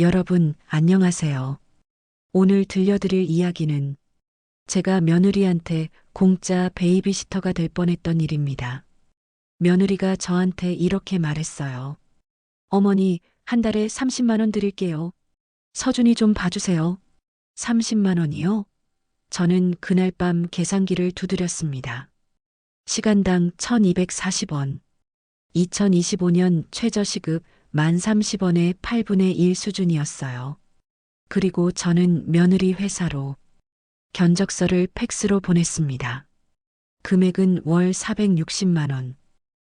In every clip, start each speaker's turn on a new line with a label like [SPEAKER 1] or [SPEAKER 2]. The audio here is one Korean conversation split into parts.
[SPEAKER 1] 여러분, 안녕하세요. 오늘 들려드릴 이야기는 제가 며느리한테 공짜 베이비시터가 될 뻔했던 일입니다. 며느리가 저한테 이렇게 말했어요. 어머니, 한 달에 30만원 드릴게요. 서준이 좀 봐주세요. 30만원이요? 저는 그날 밤 계산기를 두드렸습니다. 시간당 1240원. 2025년 최저시급 만 30원의 8분의 1 수준이었어요. 그리고 저는 며느리 회사로 견적서를 팩스로 보냈습니다. 금액은 월 460만원.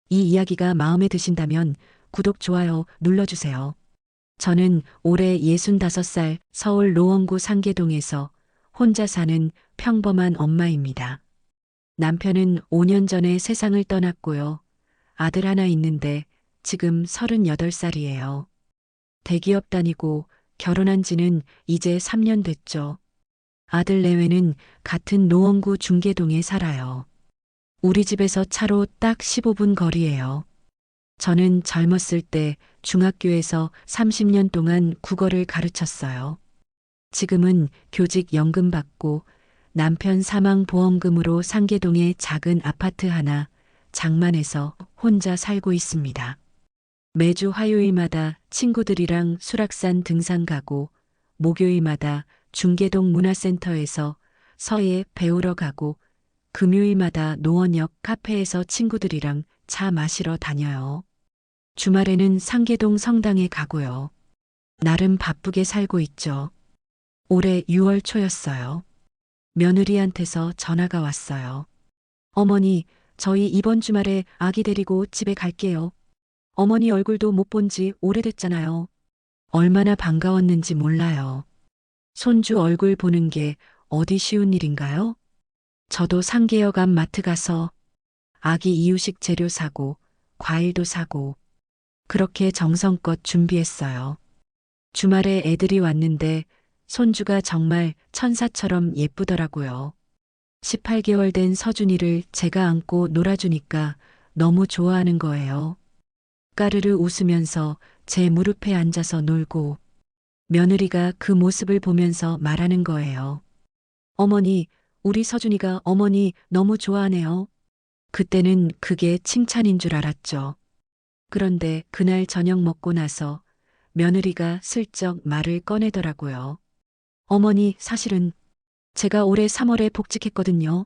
[SPEAKER 1] 이 이야기가 마음에 드신다면 구독, 좋아요 눌러주세요. 저는 올해 65살 서울 노원구 상계동에서 혼자 사는 평범한 엄마입니다. 남편은 5년 전에 세상을 떠났고요. 아들 하나 있는데 지금 38살이에요. 대기업 다니고 결혼한 지는 이제 3년 됐죠. 아들 내외는 같은 노원구 중계동에 살아요. 우리 집에서 차로 딱 15분 거리예요. 저는 젊었을 때 중학교에서 30년 동안 국어를 가르쳤어요. 지금은 교직 연금 받고 남편 사망 보험금으로 상계동에 작은 아파트 하나 장만해서 혼자 살고 있습니다. 매주 화요일마다 친구들이랑 수락산 등산 가고 목요일마다 중계동 문화센터에서 서예 배우러 가고 금요일마다 노원역 카페에서 친구들이랑 차 마시러 다녀요. 주말에는 상계동 성당에 가고요. 나름 바쁘게 살고 있죠. 올해 6월 초였어요. 며느리한테서 전화가 왔어요. 어머니, 저희 이번 주말에 아기 데리고 집에 갈게요. 어머니 얼굴도 못 본 지 오래됐잖아요. 얼마나 반가웠는지 몰라요. 손주 얼굴 보는 게 어디 쉬운 일인가요? 저도 상계역 앞 마트 가서 아기 이유식 재료 사고 과일도 사고 그렇게 정성껏 준비했어요. 주말에 애들이 왔는데 손주가 정말 천사처럼 예쁘더라고요. 18개월 된 서준이를 제가 안고 놀아주니까 너무 좋아하는 거예요. 까르르 웃으면서 제 무릎에 앉아서 놀고 며느리가 그 모습을 보면서 말하는 거예요. 어머니, 우리 서준이가 어머니 너무 좋아하네요. 그때는 그게 칭찬인 줄 알았죠. 그런데 그날 저녁 먹고 나서 며느리가 슬쩍 말을 꺼내더라고요. 어머니, 사실은 제가 올해 3월에 복직했거든요.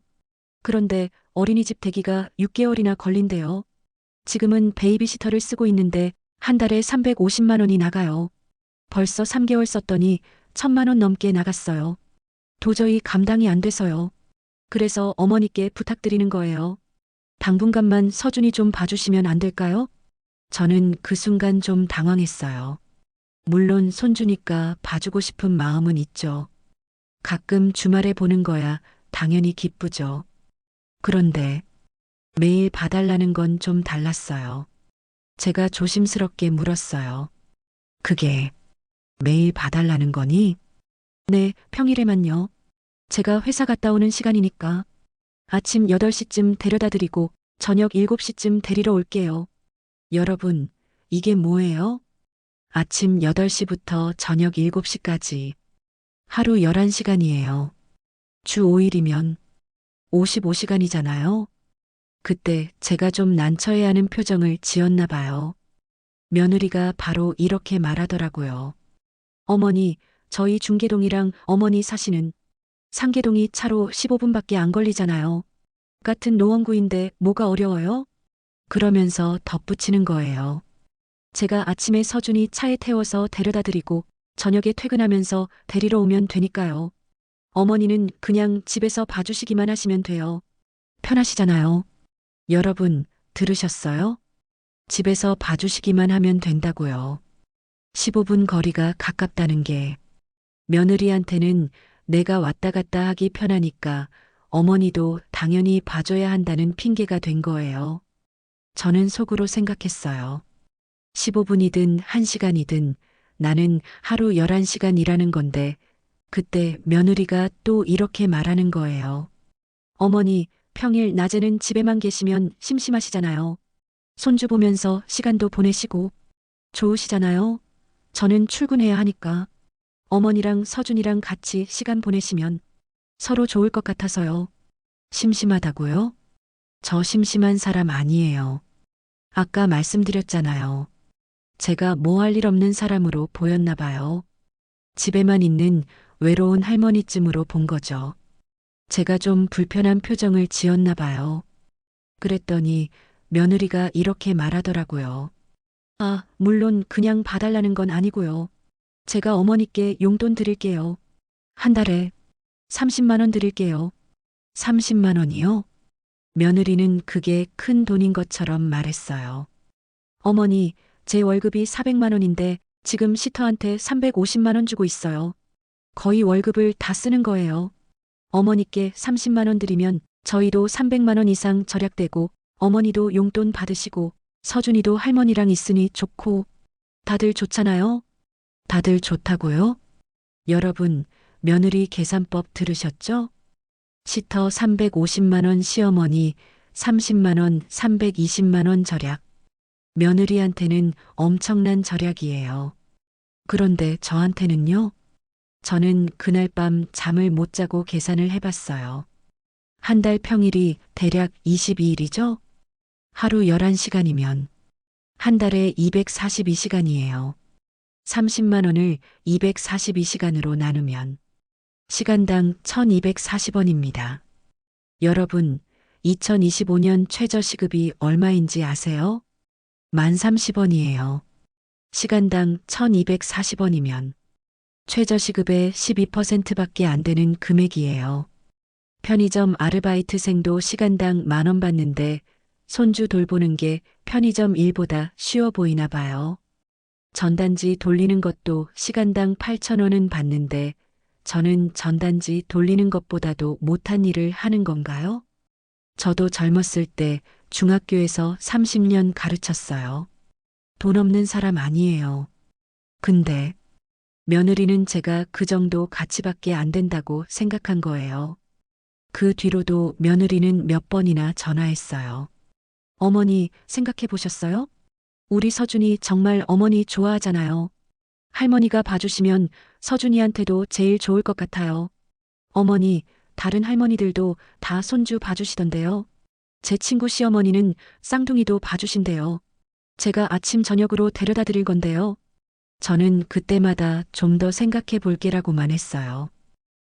[SPEAKER 1] 그런데 어린이집 대기가 6개월이나 걸린대요. 지금은 베이비시터를 쓰고 있는데 한 달에 350만 원이 나가요. 벌써 3개월 썼더니 1000만 원 넘게 나갔어요. 도저히 감당이 안 돼서요. 그래서 어머니께 부탁드리는 거예요. 당분간만 서준이 좀 봐주시면 안 될까요? 저는 그 순간 좀 당황했어요. 물론 손주니까 봐주고 싶은 마음은 있죠. 가끔 주말에 보는 거야 당연히 기쁘죠. 그런데 매일 봐달라는 건 좀 달랐어요. 제가 조심스럽게 물었어요. 그게 매일 봐달라는 거니? 네, 평일에만요. 제가 회사 갔다 오는 시간이니까. 아침 8시쯤 데려다 드리고 저녁 7시쯤 데리러 올게요. 여러분, 이게 뭐예요? 아침 8시부터 저녁 7시까지 하루 11시간이에요. 주 5일이면 55시간이잖아요. 그때 제가 좀 난처해 하는 표정을 지었나 봐요. 며느리가 바로 이렇게 말하더라고요. 어머니, 저희 중계동이랑 어머니 사시는 상계동이 차로 15분밖에 안 걸리잖아요. 같은 노원구인데 뭐가 어려워요? 그러면서 덧붙이는 거예요. 제가 아침에 서준이 차에 태워서 데려다 드리고 저녁에 퇴근하면서 데리러 오면 되니까요. 어머니는 그냥 집에서 봐주시기만 하시면 돼요. 편하시잖아요. 여러분, 들으셨어요? 집에서 봐주시기만 하면 된다고요. 15분 거리가 가깝다는 게 며느리한테는 내가 왔다 갔다 하기 편하니까 어머니도 당연히 봐줘야 한다는 핑계가 된 거예요. 저는 속으로 생각했어요. 15분이든 1시간이든 나는 하루 11시간 일하는 건데 그때 며느리가 또 이렇게 말하는 거예요. 어머니, 평일 낮에는 집에만 계시면 심심하시잖아요. 손주 보면서 시간도 보내시고 좋으시잖아요. 저는 출근해야 하니까 어머니랑 서준이랑 같이 시간 보내시면 서로 좋을 것 같아서요. 심심하다고요? 저 심심한 사람 아니에요. 아까 말씀드렸잖아요. 제가 뭐 할 일 없는 사람으로 보였나 봐요. 집에만 있는 외로운 할머니쯤으로 본 거죠. 제가 좀 불편한 표정을 지었나 봐요. 그랬더니 며느리가 이렇게 말하더라고요. 아, 물론 그냥 봐달라는 건 아니고요. 제가 어머니께 용돈 드릴게요. 한 달에 30만 원 드릴게요. 30만 원이요? 며느리는 그게 큰 돈인 것처럼 말했어요. 어머니, 제 월급이 400만 원인데 지금 시터한테 350만 원 주고 있어요. 거의 월급을 다 쓰는 거예요. 어머니께 30만 원 드리면 저희도 300만 원 이상 절약되고 어머니도 용돈 받으시고 서준이도 할머니랑 있으니 좋고 다들 좋잖아요. 다들 좋다고요? 여러분, 며느리 계산법 들으셨죠? 시터 350만 원 시어머니 30만 원 320만 원 절약. 며느리한테는 엄청난 절약이에요. 그런데 저한테는요? 저는 그날 밤 잠을 못 자고 계산을 해봤어요. 한 달 평일이 대략 22일이죠? 하루 11시간이면 한 달에 242시간이에요. 30만 원을 242시간으로 나누면 시간당 1240원입니다. 여러분, 2025년 최저시급이 얼마인지 아세요? 만 30원이에요. 시간당 1240원이면 최저시급의 12%밖에 안 되는 금액이에요. 편의점 아르바이트생도 시간당 만 원 받는데 손주 돌보는 게 편의점 일보다 쉬워 보이나 봐요. 전단지 돌리는 것도 시간당 8,000원은 받는데 저는 전단지 돌리는 것보다도 못한 일을 하는 건가요? 저도 젊었을 때 중학교에서 30년 가르쳤어요. 돈 없는 사람 아니에요. 근데 며느리는 제가 그 정도 가치밖에 안 된다고 생각한 거예요. 그 뒤로도 며느리는 몇 번이나 전화했어요. 어머니 생각해 보셨어요? 우리 서준이 정말 어머니 좋아하잖아요. 할머니가 봐주시면 서준이한테도 제일 좋을 것 같아요. 어머니, 다른 할머니들도 다 손주 봐주시던데요. 제 친구 시어머니는 쌍둥이도 봐주신대요. 제가 아침 저녁으로 데려다 드릴 건데요. 저는 그때마다 좀 더 생각해 볼게라고만 했어요.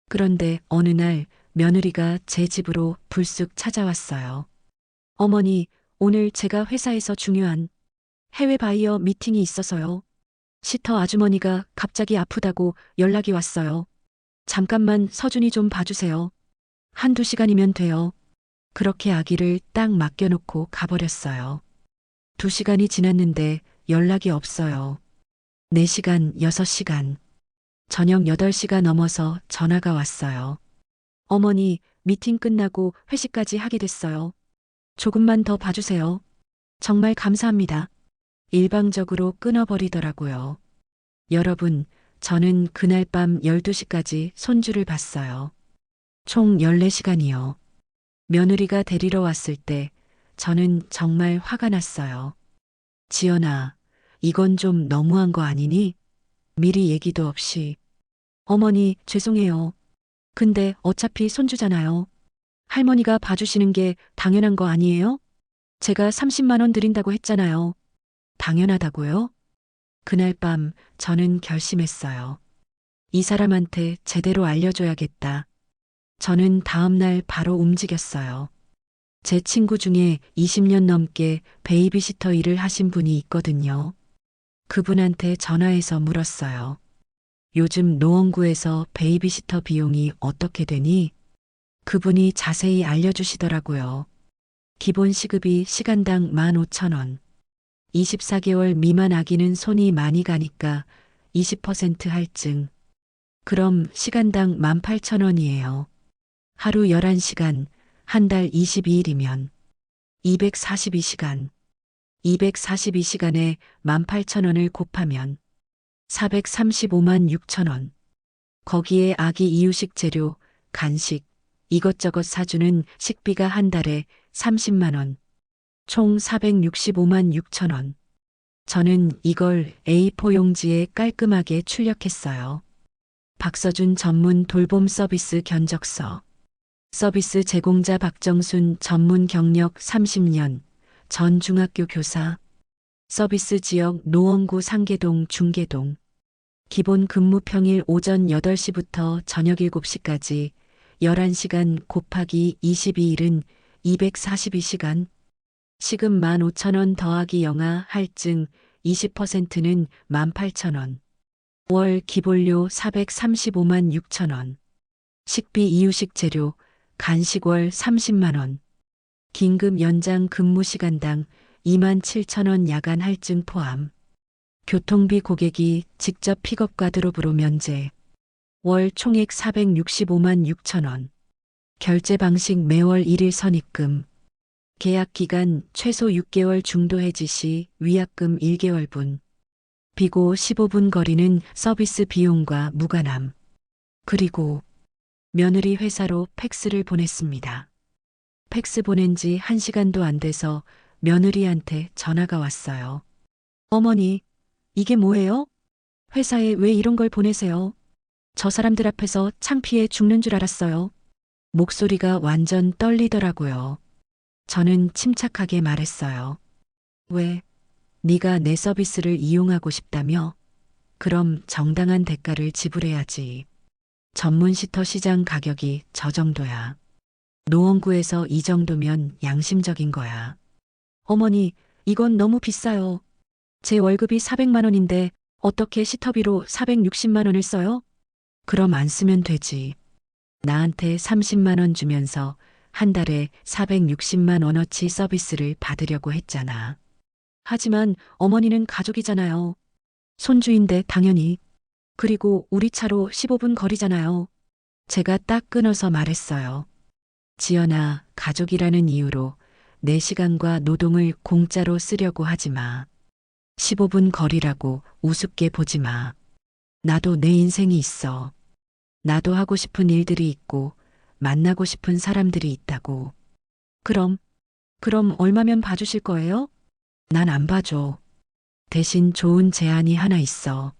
[SPEAKER 1] 그런데 어느 날 며느리가 제 집으로 불쑥 찾아왔어요. 어머니, 오늘 제가 회사에서 중요한 해외 바이어 미팅이 있어서요. 시터 아주머니가 갑자기 아프다고 연락이 왔어요. 잠깐만 서준이 좀 봐주세요. 한두 시간이면 돼요. 그렇게 아기를 딱 맡겨놓고 가버렸어요. 두 시간이 지났는데 연락이 없어요. 4시간, 6시간. 저녁 8시가 넘어서 전화가 왔어요. 어머니, 미팅 끝나고 회식까지 하게 됐어요. 조금만 더 봐주세요. 정말 감사합니다. 일방적으로 끊어버리더라고요. 여러분, 저는 그날 밤 12시까지 손주를 봤어요. 총 14시간이요. 며느리가 데리러 왔을 때 저는 정말 화가 났어요. 지연아, 이건 좀 너무한 거 아니니? 미리 얘기도 없이. 어머니, 죄송해요. 근데 어차피 손주잖아요. 할머니가 봐주시는 게 당연한 거 아니에요? 제가 30만원 드린다고 했잖아요. 당연하다고요? 그날 밤 저는 결심했어요. 이 사람한테 제대로 알려줘야겠다. 저는 다음날 바로 움직였어요. 제 친구 중에 20년 넘게 베이비시터 일을 하신 분이 있거든요. 그분한테 전화해서 물었어요. 요즘 노원구에서 베이비시터 비용이 어떻게 되니? 그분이 자세히 알려주시더라고요. 기본 시급이 시간당 15,000원. 24개월 미만 아기는 손이 많이 가니까 20% 할증. 그럼 시간당 18,000원이에요. 하루 11시간, 한 달 22일이면 242시간. 242시간에 18,000원을 곱하면 435만 6천원. 거기에 아기 이유식 재료, 간식, 이것저것 사주는 식비가 한 달에 30만원. 총 465만 6천원. 저는 이걸 A4 용지에 깔끔하게 출력했어요. 박서준 전문 돌봄 서비스 견적서. 서비스 제공자 박정순 전문 경력 30년, 전 중학교 교사. 서비스 지역 노원구 상계동 중계동. 기본 근무 평일 오전 8시부터 저녁 7시까지 11시간 곱하기 22일은 242시간. 시급 15,000원 더하기 영아 할증 20%는 18,000원. 월 기본료 435만 6천원. 식비 이유식 재료, 간식 월 30만원. 긴급 연장 근무 시간당 2만 7천 원 야간 할증 포함. 교통비 고객이 직접 픽업과 드롭으로 면제. 월 총액 465만 6천 원. 결제 방식 매월 1일 선입금. 계약 기간 최소 6개월 중도 해지 시 위약금 1개월분. 비고 15분 거리는 서비스 비용과 무관함. 그리고 며느리 회사로 팩스를 보냈습니다. 팩스 보낸 지 1시간도 안 돼서 며느리한테 전화가 왔어요. 어머니, 이게 뭐예요? 회사에 왜 이런 걸 보내세요? 저 사람들 앞에서 창피해 죽는 줄 알았어요. 목소리가 완전 떨리더라고요. 저는 침착하게 말했어요. 왜? 네가 내 서비스를 이용하고 싶다며? 그럼 정당한 대가를 지불해야지. 전문 시터 시장 가격이 저 정도야. 노원구에서 이 정도면 양심적인 거야. 어머니, 이건 너무 비싸요. 제 월급이 400만 원인데 어떻게 시터비로 460만 원을 써요? 그럼 안 쓰면 되지. 나한테 30만 원 주면서 한 달에 460만 원어치 서비스를 받으려고 했잖아. 하지만 어머니는 가족이잖아요. 손주인데 당연히. 그리고 우리 차로 15분 거리잖아요. 제가 딱 끊어서 말했어요. 지연아, 가족이라는 이유로 내 시간과 노동을 공짜로 쓰려고 하지 마. 15분 거리라고 우습게 보지 마. 나도 내 인생이 있어. 나도 하고 싶은 일들이 있고 만나고 싶은 사람들이 있다고. 그럼, 그럼 얼마면 봐주실 거예요? 난 안 봐줘. 대신 좋은 제안이 하나 있어.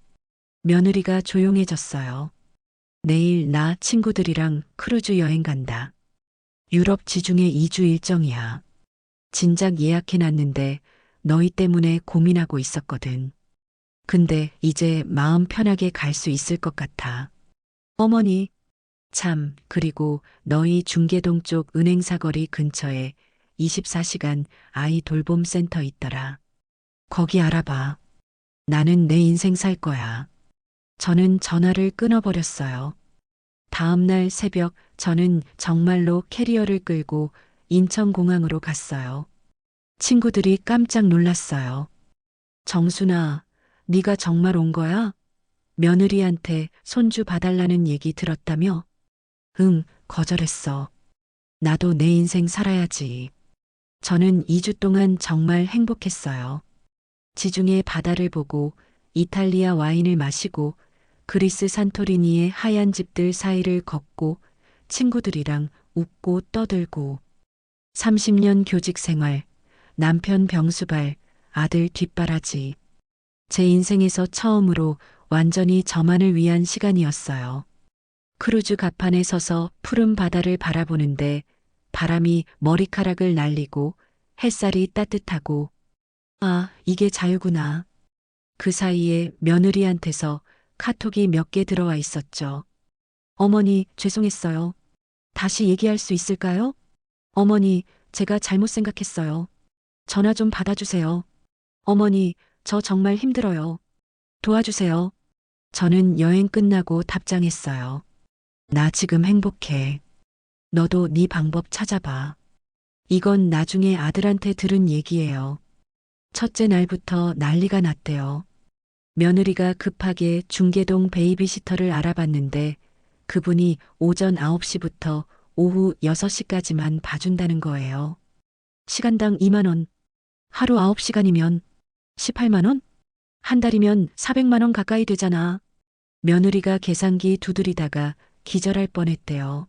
[SPEAKER 1] 며느리가 조용해졌어요. 내일 나 친구들이랑 크루즈 여행 간다. 유럽 지중해 2주 일정이야. 진작 예약해놨는데 너희 때문에 고민하고 있었거든. 근데 이제 마음 편하게 갈 수 있을 것 같아. 어머니, 참, 그리고 너희 중계동 쪽 은행사거리 근처에 24시간 아이 돌봄 센터 있더라. 거기 알아봐. 나는 내 인생 살 거야. 저는 전화를 끊어버렸어요. 다음날 새벽 저는 정말로 캐리어를 끌고 인천공항으로 갔어요. 친구들이 깜짝 놀랐어요. 정순아, 네가 정말 온 거야? 며느리한테 손주 봐달라는 얘기 들었다며? 응, 거절했어. 나도 내 인생 살아야지. 저는 2주 동안 정말 행복했어요. 지중해 바다를 보고 이탈리아 와인을 마시고 그리스 산토리니의 하얀 집들 사이를 걷고 친구들이랑 웃고 떠들고 30년 교직 생활, 남편 병수발, 아들 뒷바라지. 제 인생에서 처음으로 완전히 저만을 위한 시간이었어요. 크루즈 갑판에 서서 푸른 바다를 바라보는데 바람이 머리카락을 날리고 햇살이 따뜻하고 아, 이게 자유구나. 그 사이에 며느리한테서 카톡이 몇 개 들어와 있었죠. 어머니, 죄송했어요. 다시 얘기할 수 있을까요? 어머니, 제가 잘못 생각했어요. 전화 좀 받아주세요. 어머니, 저 정말 힘들어요. 도와주세요. 저는 여행 끝나고 답장했어요. 나 지금 행복해. 너도 네 방법 찾아봐. 이건 나중에 아들한테 들은 얘기예요. 첫째 날부터 난리가 났대요. 며느리가 급하게 중계동 베이비시터를 알아봤는데 그분이 오전 9시부터 오후 6시까지만 봐준다는 거예요. 시간당 2만원. 하루 9시간이면 18만원? 한 달이면 400만원 가까이 되잖아. 며느리가 계산기 두드리다가 기절할 뻔했대요.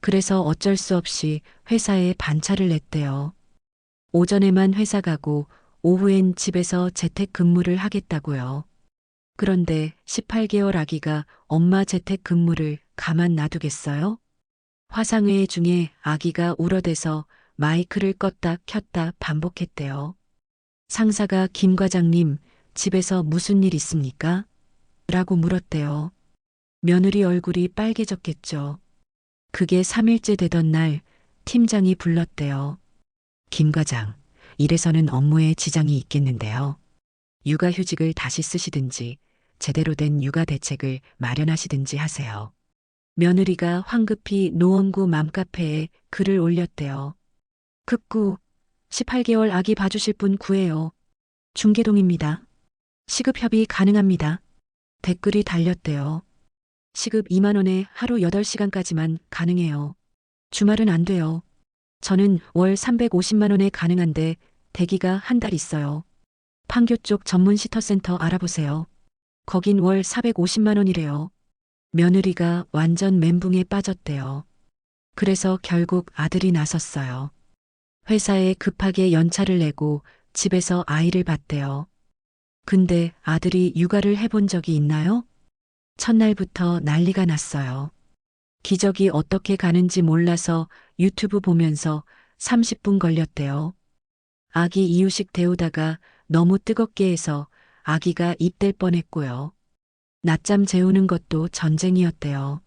[SPEAKER 1] 그래서 어쩔 수 없이 회사에 반차를 냈대요. 오전에만 회사 가고 오후엔 집에서 재택 근무를 하겠다고요. 그런데 18개월 아기가 엄마 재택 근무를 가만 놔두겠어요? 화상회의 중에 아기가 울어대서 마이크를 껐다 켰다 반복했대요. 상사가 김 과장님, 집에서 무슨 일 있습니까? 라고 물었대요. 며느리 얼굴이 빨개졌겠죠. 그게 3일째 되던 날 팀장이 불렀대요. 김 과장, 이래서는 업무에 지장이 있겠는데요. 육아휴직을 다시 쓰시든지 제대로 된 육아 대책을 마련하시든지 하세요. 며느리가 황급히 노원구 맘카페에 글을 올렸대요. 급구 18개월 아기 봐주실 분 구해요. 중계동입니다. 시급 협의 가능합니다. 댓글이 달렸대요. 시급 2만 원에 하루 8시간까지만 가능해요. 주말은 안 돼요. 저는 월 350만 원에 가능한데 대기가 한 달 있어요. 판교 쪽 전문 시터센터 알아보세요. 거긴 월 450만 원이래요. 며느리가 완전 멘붕에 빠졌대요. 그래서 결국 아들이 나섰어요. 회사에 급하게 연차를 내고 집에서 아이를 봤대요. 근데 아들이 육아를 해본 적이 있나요? 첫날부터 난리가 났어요. 기적이 어떻게 가는지 몰라서 유튜브 보면서 30분 걸렸대요. 아기 이유식 데우다가 너무 뜨겁게 해서 아기가 입댈 뻔했고요. 낮잠 재우는 것도 전쟁이었대요.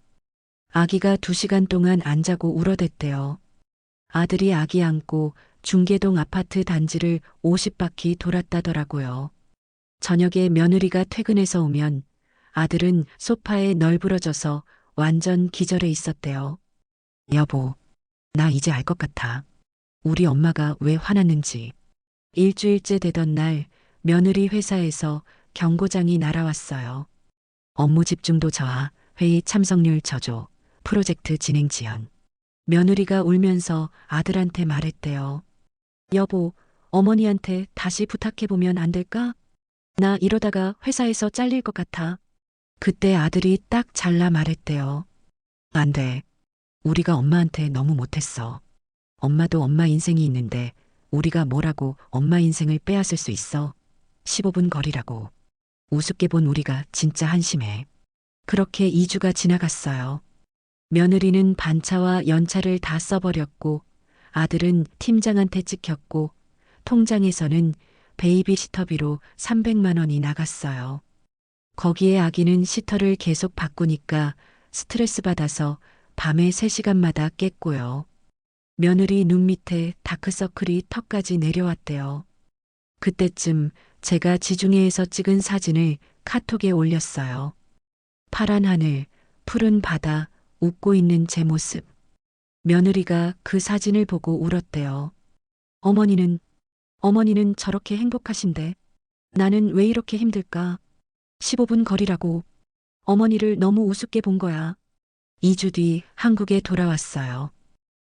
[SPEAKER 1] 아기가 두 시간 동안 안 자고 울어댔대요. 아들이 아기 안고 중계동 아파트 단지를 50바퀴 돌았다더라고요. 저녁에 며느리가 퇴근해서 오면 아들은 소파에 널브러져서 완전 기절해 있었대요. 여보, 나 이제 알 것 같아. 우리 엄마가 왜 화났는지. 일주일째 되던 날 며느리 회사에서 경고장이 날아왔어요. 업무 집중도 저하, 회의 참석률 저조, 프로젝트 진행 지연. 며느리가 울면서 아들한테 말했대요. 여보, 어머니한테 다시 부탁해보면 안 될까? 나 이러다가 회사에서 잘릴 것 같아. 그때 아들이 딱 잘라 말했대요. 안 돼. 우리가 엄마한테 너무 못했어. 엄마도 엄마 인생이 있는데 우리가 뭐라고 엄마 인생을 빼앗을 수 있어. 15분 거리라고. 우습게 본 우리가 진짜 한심해. 그렇게 2주가 지나갔어요. 며느리는 반차와 연차를 다 써버렸고 아들은 팀장한테 찍혔고 통장에서는 베이비시터비로 300만 원이 나갔어요. 거기에 아기는 시터를 계속 바꾸니까 스트레스 받아서 밤에 3시간마다 깼고요. 며느리 눈 밑에 다크서클이 턱까지 내려왔대요. 그때쯤 제가 지중해에서 찍은 사진을 카톡에 올렸어요. 파란 하늘, 푸른 바다, 웃고 있는 제 모습. 며느리가 그 사진을 보고 울었대요. 어머니는, 어머니는 저렇게 행복하신데 나는 왜 이렇게 힘들까? 15분 거리라고 어머니를 너무 우습게 본 거야. 2주 뒤 한국에 돌아왔어요.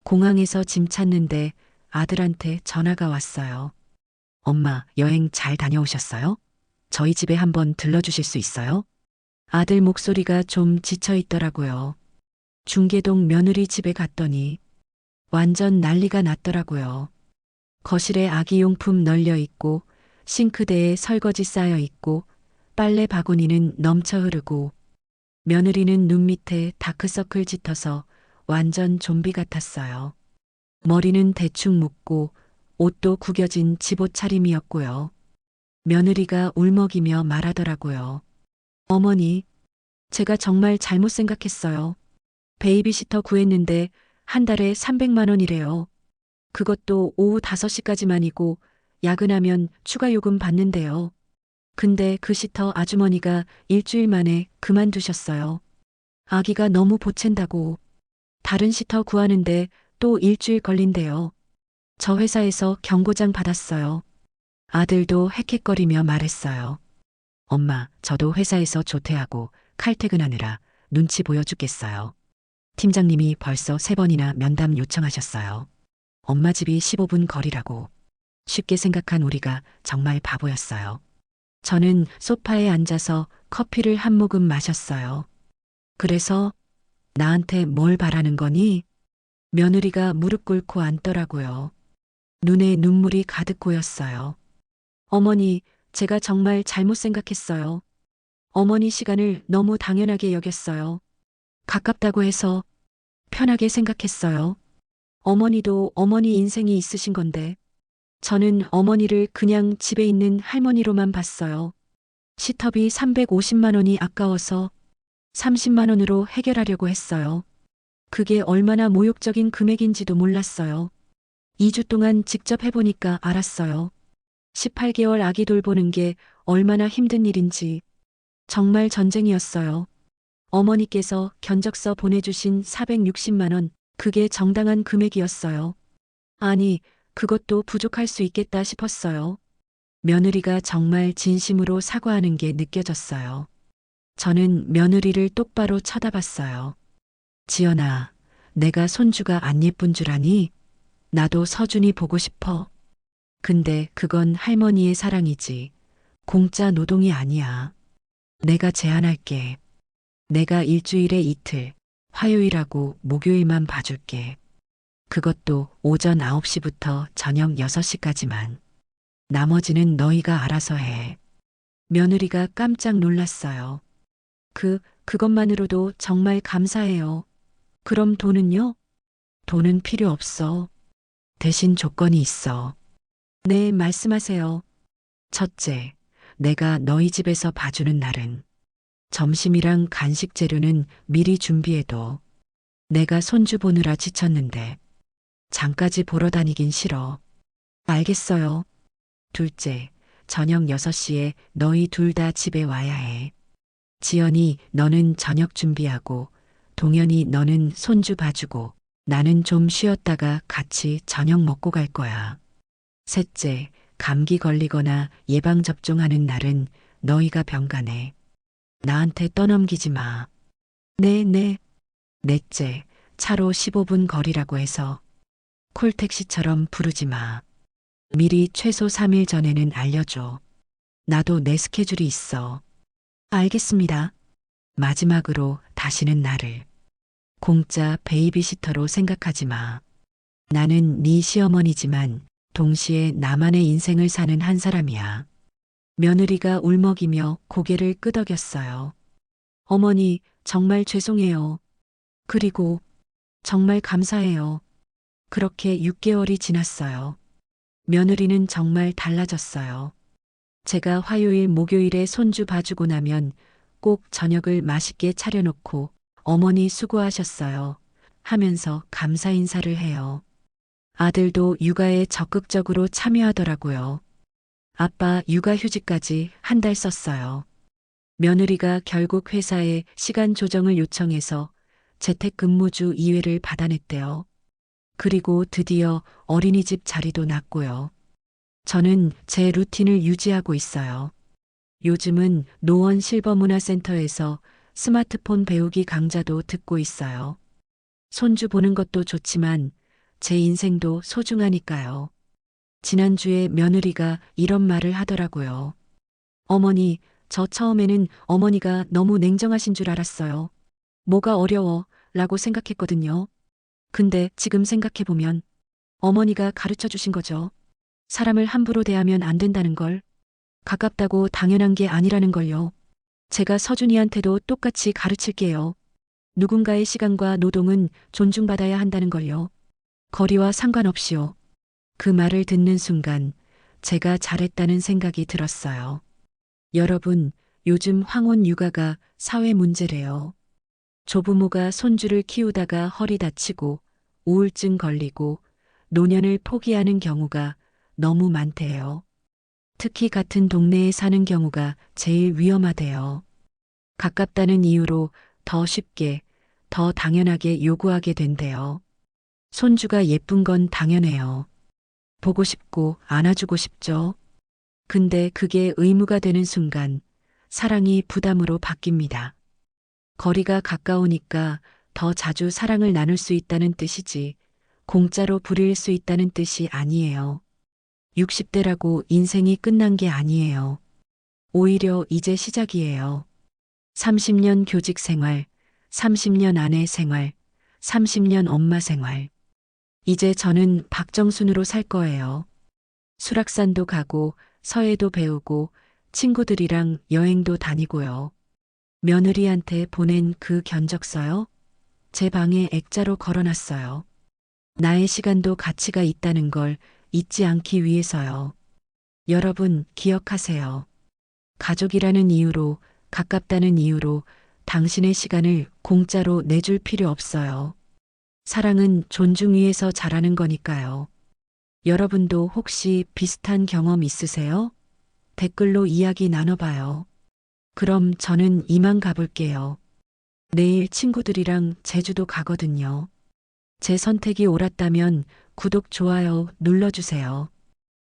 [SPEAKER 1] 공항에서 짐 찾는데 아들한테 전화가 왔어요. 엄마, 여행 잘 다녀오셨어요? 저희 집에 한번 들러주실 수 있어요? 아들 목소리가 좀 지쳐 있더라고요. 중계동 며느리 집에 갔더니 완전 난리가 났더라고요. 거실에 아기 용품 널려 있고 싱크대에 설거지 쌓여 있고 빨래 바구니는 넘쳐 흐르고 며느리는 눈 밑에 다크서클 짙어서 완전 좀비 같았어요. 머리는 대충 묶고 옷도 구겨진 집옷 차림이었고요. 며느리가 울먹이며 말하더라고요. 어머니, 제가 정말 잘못 생각했어요. 베이비시터 구했는데 한 달에 300만 원이래요. 그것도 오후 5시까지만이고 야근하면 추가 요금 받는데요. 근데 그 시터 아주머니가 일주일 만에 그만두셨어요. 아기가 너무 보챈다고. 다른 시터 구하는데 또 일주일 걸린대요. 저 회사에서 경고장 받았어요. 아들도 헥헥거리며 말했어요. 엄마, 저도 회사에서 조퇴하고 칼퇴근하느라 눈치 보여 죽겠어요. 팀장님이 벌써 세 번이나 면담 요청하셨어요. 엄마 집이 15분 거리라고. 쉽게 생각한 우리가 정말 바보였어요. 저는 소파에 앉아서 커피를 한 모금 마셨어요. 그래서 나한테 뭘 바라는 거니? 며느리가 무릎 꿇고 앉더라고요. 눈에 눈물이 가득 고였어요. 어머니, 제가 정말 잘못 생각했어요. 어머니 시간을 너무 당연하게 여겼어요. 가깝다고 해서 편하게 생각했어요. 어머니도 어머니 인생이 있으신 건데, 저는 어머니를 그냥 집에 있는 할머니로만 봤어요. 시터비 350만 원이 아까워서 30만 원으로 해결하려고 했어요. 그게 얼마나 모욕적인 금액인지도 몰랐어요. 2주 동안 직접 해보니까 알았어요. 18개월 아기 돌보는 게 얼마나 힘든 일인지. 정말 전쟁이었어요. 어머니께서 견적서 보내주신 460만원, 그게 정당한 금액이었어요. 아니, 그것도 부족할 수 있겠다 싶었어요. 며느리가 정말 진심으로 사과하는 게 느껴졌어요. 저는 며느리를 똑바로 쳐다봤어요. 지연아, 내가 손주가 안 예쁜 줄 아니? 나도 서준이 보고 싶어. 근데 그건 할머니의 사랑이지. 공짜 노동이 아니야. 내가 제안할게. 내가 일주일에 이틀, 화요일하고 목요일만 봐줄게. 그것도 오전 9시부터 저녁 6시까지만. 나머지는 너희가 알아서 해. 며느리가 깜짝 놀랐어요. 그, 그것만으로도 정말 감사해요. 그럼 돈은요? 돈은 필요 없어. 대신 조건이 있어. 네, 말씀하세요. 첫째, 내가 너희 집에서 봐주는 날은 점심이랑 간식 재료는 미리 준비해둬. 내가 손주 보느라 지쳤는데 장까지 보러 다니긴 싫어. 알겠어요. 둘째, 저녁 6시에 너희 둘 다 집에 와야 해. 지연이 너는 저녁 준비하고 동현이 너는 손주 봐주고 나는 좀 쉬었다가 같이 저녁 먹고 갈 거야. 셋째, 감기 걸리거나 예방접종하는 날은 너희가 병가내. 나한테 떠넘기지 마. 네, 네. 넷째, 차로 15분 거리라고 해서 콜택시처럼 부르지 마. 미리 최소 3일 전에는 알려줘. 나도 내 스케줄이 있어. 알겠습니다. 마지막으로 다시는 나를 공짜 베이비시터로 생각하지 마. 나는 네 시어머니지만 동시에 나만의 인생을 사는 한 사람이야. 며느리가 울먹이며 고개를 끄덕였어요. 어머니, 정말 죄송해요. 그리고 정말 감사해요. 그렇게 6개월이 지났어요. 며느리는 정말 달라졌어요. 제가 화요일, 목요일에 손주 봐주고 나면 꼭 저녁을 맛있게 차려놓고 어머니 수고하셨어요. 하면서 감사 인사를 해요. 아들도 육아에 적극적으로 참여하더라고요. 아빠 육아 휴직까지 한 달 썼어요. 며느리가 결국 회사에 시간 조정을 요청해서 재택 근무주 2회를 받아냈대요. 그리고 드디어 어린이집 자리도 났고요. 저는 제 루틴을 유지하고 있어요. 요즘은 노원 실버문화센터에서 스마트폰 배우기 강좌도 듣고 있어요. 손주 보는 것도 좋지만 제 인생도 소중하니까요. 지난주에 며느리가 이런 말을 하더라고요. 어머니, 저 처음에는 어머니가 너무 냉정하신 줄 알았어요. 뭐가 어려워 라고 생각했거든요. 근데 지금 생각해보면 어머니가 가르쳐 주신 거죠. 사람을 함부로 대하면 안 된다는 걸. 가깝다고 당연한 게 아니라는 걸요. 제가 서준이한테도 똑같이 가르칠게요. 누군가의 시간과 노동은 존중받아야 한다는 걸요. 거리와 상관없이요. 그 말을 듣는 순간 제가 잘했다는 생각이 들었어요. 여러분, 요즘 황혼 육아가 사회 문제래요. 조부모가 손주를 키우다가 허리 다치고 우울증 걸리고 노년을 포기하는 경우가 너무 많대요. 특히 같은 동네에 사는 경우가 제일 위험하대요. 가깝다는 이유로 더 쉽게, 더 당연하게 요구하게 된대요. 손주가 예쁜 건 당연해요. 보고 싶고 안아주고 싶죠. 근데 그게 의무가 되는 순간 사랑이 부담으로 바뀝니다. 거리가 가까우니까 더 자주 사랑을 나눌 수 있다는 뜻이지 공짜로 부릴 수 있다는 뜻이 아니에요. 60대라고 인생이 끝난 게 아니에요. 오히려 이제 시작이에요. 30년 교직 생활, 30년 아내 생활, 30년 엄마 생활. 이제 저는 박정순으로 살 거예요. 수락산도 가고 서예도 배우고 친구들이랑 여행도 다니고요. 며느리한테 보낸 그 견적서요? 제 방에 액자로 걸어놨어요. 나의 시간도 가치가 있다는 걸 잊지 않기 위해서요. 여러분 기억하세요. 가족이라는 이유로, 가깝다는 이유로 당신의 시간을 공짜로 내줄 필요 없어요. 사랑은 존중 위에서 자라는 거니까요. 여러분도 혹시 비슷한 경험 있으세요? 댓글로 이야기 나눠봐요. 그럼 저는 이만 가볼게요. 내일 친구들이랑 제주도 가거든요. 제 선택이 옳았다면 구독, 좋아요 눌러주세요.